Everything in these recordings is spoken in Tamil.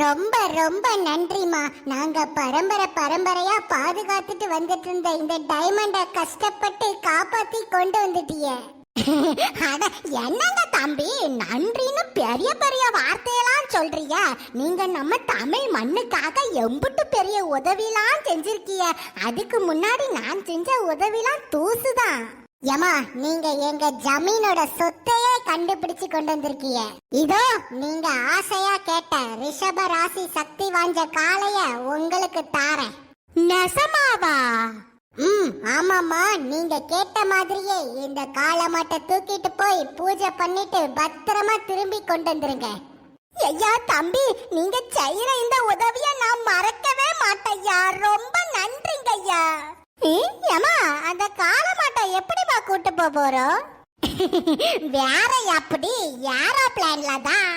ரொம்ப ரொம்ப நன்றிமா நாங்க பரம்பரை பரம்பரையா பாதுகாத்துட்டு வந்துட்டு இருந்த இந்த டைமண்ட கஷ்டப்பட்டு காப்பாத்தி கொண்டு வந்துட்டிய. அட என்னங்க தம்பி நன்றின்னு பெரிய பெரிய வார்த்தையெல்லாம் சொல்றிய? நீங்க நம்ம தமிழ் மண்ணுக்காக எம்புட்டு பெரிய உதவிலாம் செஞ்சிருக்கிய. அதுக்கு முன்னாடி நான் செஞ்ச உதவிலாம் தூசுதான். ஏமா நீங்க எங்க ஜமீனோட சொத்தையே கண்டுபிடிச்சு கொண்டு வந்திருக்கீங்க. இதோ நீங்க ஆசையா கேட்ட ரிஷப ராசி சக்தி வாஞ்ச காளைய உங்களுக்கு தாரேன். நெசமாவா? ம் ஆமாம்மா நீங்க கேட்ட மாதிரியே இந்த காளை மாட்டை தூக்கிட்டு போய் பூஜை பண்ணிட்டு பத்திரமா திரும்பி கொண்டு வந்துருங்க. ஐயா தம்பி நீங்க செய்யற இந்த உதவிய நான் மறக்கவே மாட்டேயா ரொம்ப நன்றிங்க ஐயா. ஏமா அந்த காளை மாட்டை எப்படிமா கூட்டு போக போறோம்? வேற அப்படி யாரா பிளான்ல தான்?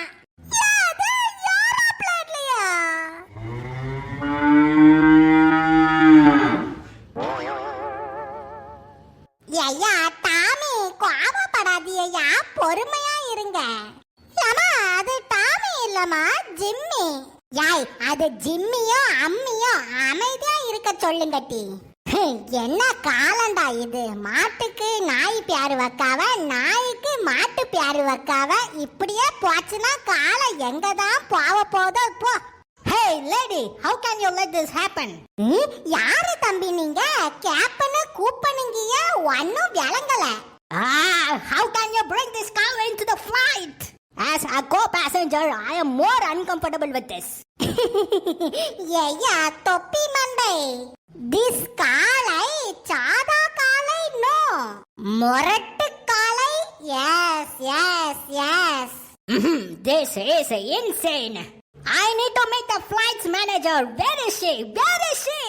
ஐயா டாமி கோவப்படாதீயா பொறுமையா இருங்க. ஏமா அது டாமி இல்லம்மா ஜிம்மி. யாய் அது ஜிம்மியோ அம்மியோ அமைதியா இருக்க சொல்லுங்க டி. என்ன காலண்டா இது மாட்டுக்கு நாய் பியார் வைக்காவ நாய்க்கு மாட்டு பியார் வைக்காவ இப்படியே போச்சுன்னா காலம் எங்க தான் போக போதோ இப்போ hey lady how can you let this happen யாரு தம்பி நீங்க கேப்பனு கூப்பனுங்கிய ஒன்னும் விளங்கல how can you bring this call into the flight as a co passenger I am more uncomfortable with this ஐயா தொப்பி மண்டை திஸ் காலை சாதா காலை நோ முரட்டு காலை yes yes yes Mhm, this is insane. I need to meet the flight's manager. Where is she? Where is she?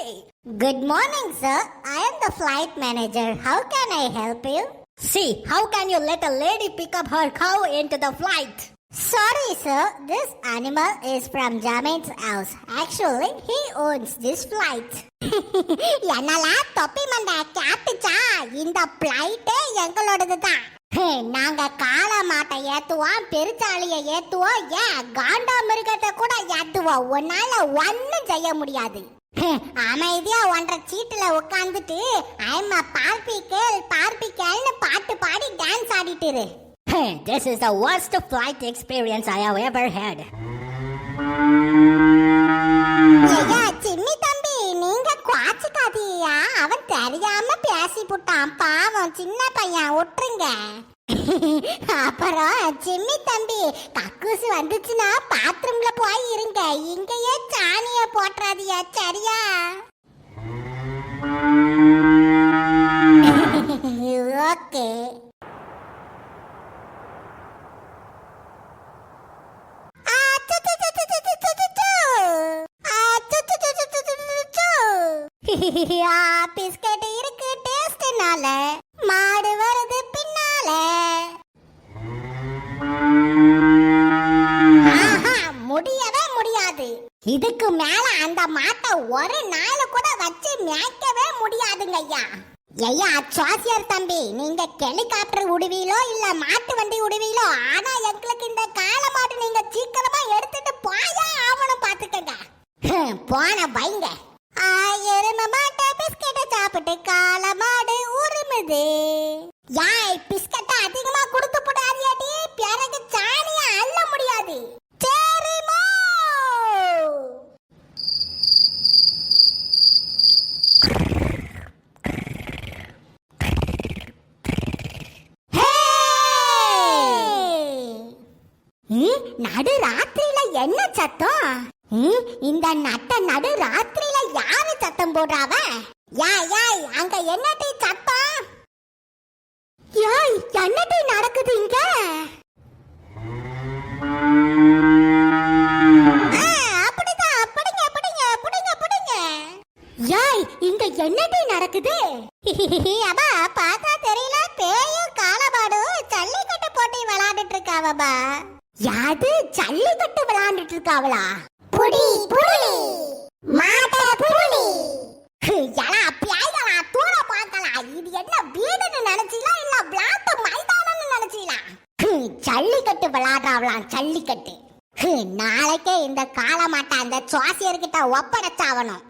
Good morning sir I am the flight manager how can I help you See, how can you let a lady pick up her cow into the flight? Sorry, sir. This animal is from Jamin's house. Actually, he owns this flight. என்னலாம் தொப்பி மண்ட கேட்டுச்சா இந்த பிளைட்டே எங்களோடது தான் நாங்க கால மாட்டை ஏத்துவோம் பெருச்சாளிய ஏத்துவோம் ஏன் காண்டா மிருகத்தை கூட ஏத்துவோம் உன்னால ஒன்னும் செய்ய முடியாது அமைதியா ஒன்றரை சீட்டுல உட்காந்துட்டு ஐம் பார்ப்பிக்கல் பார்ப்பிக்கல்னு பாட்டு பாடி டான்ஸ் ஆடிட்டுரு this is the worst flight experience I have ever had. ஐயா சின்னி தம்பி நீங்க குவாச்சுக்காதீயா. அவன் தெரியாம பேசி புட்டான் பாவம் சின்ன பையன் விட்டுருங்க அப்புறம் சின்னி தம்பி கக்கூசு வந்துச்சுன்னா பாத்ரூம்ல போய் இருங்க. இங்கேயே சாணிய போட்டுறாதியா சரியா? பிஸ்கட் இருக்கு டேஸ்ட்னால மாடு வருது பின்னால. ஆஹா, முடியவே முடியாது. இதுக்கு மேல அந்த மாட்டை ஒரு நாள் கூட வச்சு மேய்க்கவே முடியாதுங்க ஐயா. ஐயா சாசியர் தம்பி நீங்க ஹெலிகாப்டர் உடுவீலோ இல்ல மாட்டு வண்டி உடுவீலோ ஆனா எங்களுக்கு இந்த காளை மாட்டு நீங்க சீக்கிரமா எடுத்துட்டு போயா ஆவணும் பாத்துக்கங்க. ஹம், போன வைங்க. எருமை மாட்டை பிஸ்கெட்டை சாப்பிட்டு காளை மாடு உருமுது. யாய் பிஸ்கட்டை அதிகமா கொடுத்து போடாதியாட்டி பிறகு சாணிய அள்ள முடியாது. சரிமோ நடு ராத்திரியில என்ன சத்தம்? ம், இந்த நட்ட நடு ராத்திரியில யாரு சத்தம் போடுறாவ? யாய் யாய் அங்க என்னடி சத்தம்? யாய் என்னடி நடக்குது இங்க? யாய் இங்க என்னடி நடக்குது? அபா பார்த்தா தெரியல பேயும் காலமாடும் ஜல்லிக்கட்டு போட்டி விளையாடிட்டு இருக்காவபா யாது ஜல்லிக்கட்டு விளையாண்டுட்டு இருக்காவளா புடி புடி. மாட்ட புடி எலா பியாய்களா தூர பார்க்கலாம் இது என்ன வீடுன்னு நினைச்சீங்களா? இல்ல விளாட்டு மைதானம்னு நினைச்சீங்களா? ஜல்லிக்கட்டு விளையாடுறாவலாம் ஜல்லிக்கட்டு. நாளைக்கே இந்த காலமாட்ட அந்த சுவாசியர்கிட்ட ஒப்படைச்சாவணும்.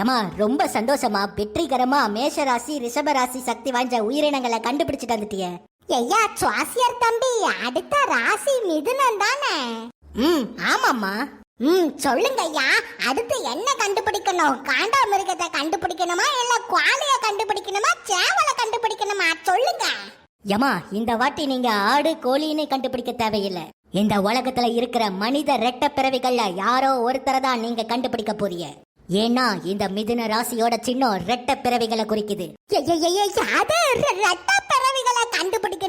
ஏமா ரொம்ப சந்தோஷமா வெற்றிகரமா மேஷராசி ரிஷபராசி சக்தி வாய்ந்த உயிரினங்களை கண்டுபிடிச்சிட்டு வந்துட்டியே. ஐயா சுவாசியர் தம்பி அடுத்த ராசி மிதுனம் தானே. ம் ஆமாம்மா. ம் சொல்லுங்க ஐயா அடுத்து என்ன கண்டுபிடிக்கணும்? காண்டாமிருகத்தை கண்டுபிடிக்கணுமா இல்ல குவாலிய கண்டுபிடிக்கணுமா சேவலை கண்டுபிடிக்கணுமா? சொல்லுங்க. ஏமா இந்த வாட்டி நீங்க ஆடு கோழின்னு கண்டுபிடிக்க தேவையில்லை. இந்த உலகத்துல இருக்கிற மனித ரெட்ட பிறவிகள்ல யாரோ ஒருத்தரை தான் நீங்க கண்டுபிடிக்க போறீங்க. ஏன்னா இந்த மிதுன ராசியோட சின்னம் ரெட்ட பிறவிகளை குறிக்குது ரெட்ட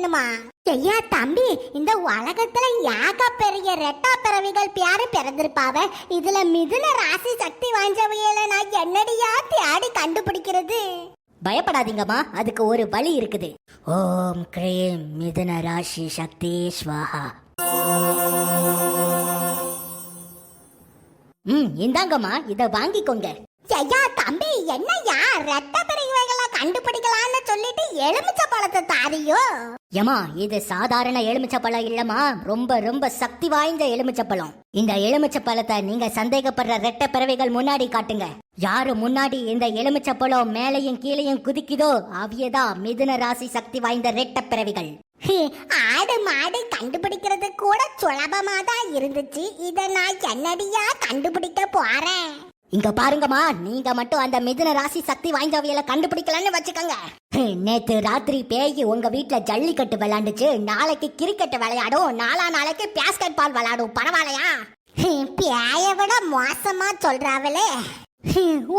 வேணுமா? ஐயா தம்பி இந்த உலகத்துல யாக பெரிய ரெட்டா பிறவிகள் பேரு பிறந்திருப்பாவ. இதுல மிதுன ராசி சக்தி வாய்ந்தவையில நான் என்னடியா தேடி கண்டுபிடிக்கிறது? பயப்படாதீங்கம்மா அதுக்கு ஒரு வழி இருக்குது. ஓம் கிரீம் மிதுன ராசி சக்தி ஸ்வாஹா. ம் இந்தாங்கம்மா இதை வாங்கிக்கோங்க. ஐயா தம்பி என்னய்யா? ரெட்ட பிறவிகளை கண்டுபிடிக்கலாம்னு சொல்லிட்டு எலுமிச்சை பழத்தை தாரியோ ஏமா இது சாதாரண எலுமிச்சப்பழம் இல்லம்மா. ரொம்ப ரொம்ப சக்தி வாய்ந்த எலுமிச்சப்பழம் இந்த எலுமிச்சப்பழத்தை நீங்க சந்தேகப்படுற ரெட்ட பிறவைகள் முன்னாடி காட்டுங்க. யாரு முன்னாடி இந்த எலுமிச்சப்பழம் மேலையும் கீழையும் குதிக்குதோ அவியதா மிதுன ராசி சக்தி வாய்ந்த ரெட்ட பிறவிகள். ஆடு மாடு கண்டுபிடிக்கிறது கூட சுலபமா தான் இருந்துச்சு. இத நான் என்னடியா கண்டுபிடிக்க போறேன்? இங்க பாருங்கம்மா நீங்க மட்டும் அந்த மிதுன ராசி சக்தி வாய்ந்தவையில கண்டுபிடிக்கலன்னு வச்சுக்கோங்க. நேத்து ராத்திரி பேய் உங்க வீட்டுல ஜல்லிக்கட்டு விளையாண்டுச்சு. நாளைக்கு கிரிக்கெட் விளையாடும். நாளா நாளைக்கு பேஸ்கெட் பால் விளையாடும். பரவாயில்லையா? பேய விட மோசமா சொல்றாவளே.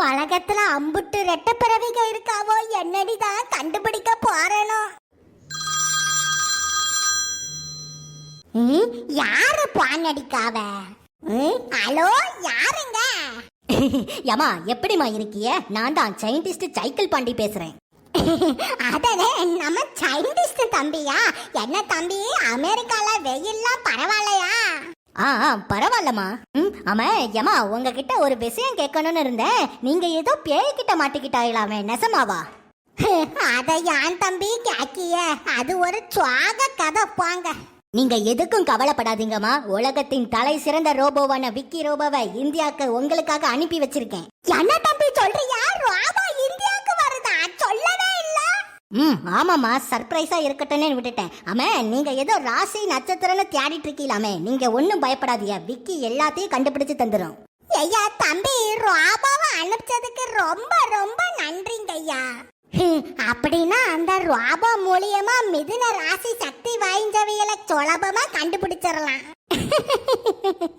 உலகத்துல அம்புட்டு ரெட்ட பிறவிக இருக்காவோ? என்னடிதான் கண்டுபிடிக்க போறேனோ? யாரு பான் அடிக்காவ? ஹலோ யாருங்க? ஏமா எப்படிமா இருக்கிய? நான் தான் சயின்டிஸ்ட் சைக்கிள் பாண்டி பேசுறேன். அதனே நம்ம சைனீஸ்ட் தம்பியா? என்ன தம்பி? அமெரிக்கால வெயில்லாம் பரவாயில்லையா? ஆ ஆ, பரவாயில்லம்மா. ம் ஆமா ஏமா உங்ககிட்ட ஒரு விஷயம் கேட்கணும்னு இருந்தேன். நீங்க ஏதோ பேய்கிட்ட மாட்டிக்கிட்டாயிலாமே நெசமாவா? அத ஏன் தம்பி கேக்கிய அது ஒரு சுவாக கதை போங்க. நீங்க எதுக்கும் கவலைப்படாதீங்கம்மா. உலகத்தின் தலை சிறந்த ரோபோவான விக்கி ரோபோவை இந்தியாவுக்கு உங்களுக்காக அனுப்பி வச்சிருக்கேன். என்ன தம்பி சொல்றியா? ராபா இந்தியாவுக்கு வருதா? சொல்லவே இல்ல. ம் ஆமாம்மா. சர்ப்ரைஸா இருக்கட்டும்னு விட்டுட்டேன். ஆமா நீங்க ஏதோ ராசி நட்சத்திரம்னு தேடிட்டு இருக்கீங்களாமே நீங்க ஒன்றும் பயப்படாதீங்க. விக்கி எல்லாத்தையும் கண்டுபிடிச்சு தந்துடும் ஐயா தம்பி ராபாவை அனுப்பிச்சதுக்கு ரொம்ப ரொம்ப நன்றிங்க ஐயா அப்படின்னா அந்த ராபா மூலியமா மிதுன ராசி சக்தி வாய்ந்தவைகளை சுலபமா கண்டுபிடிச்சிடலாம்.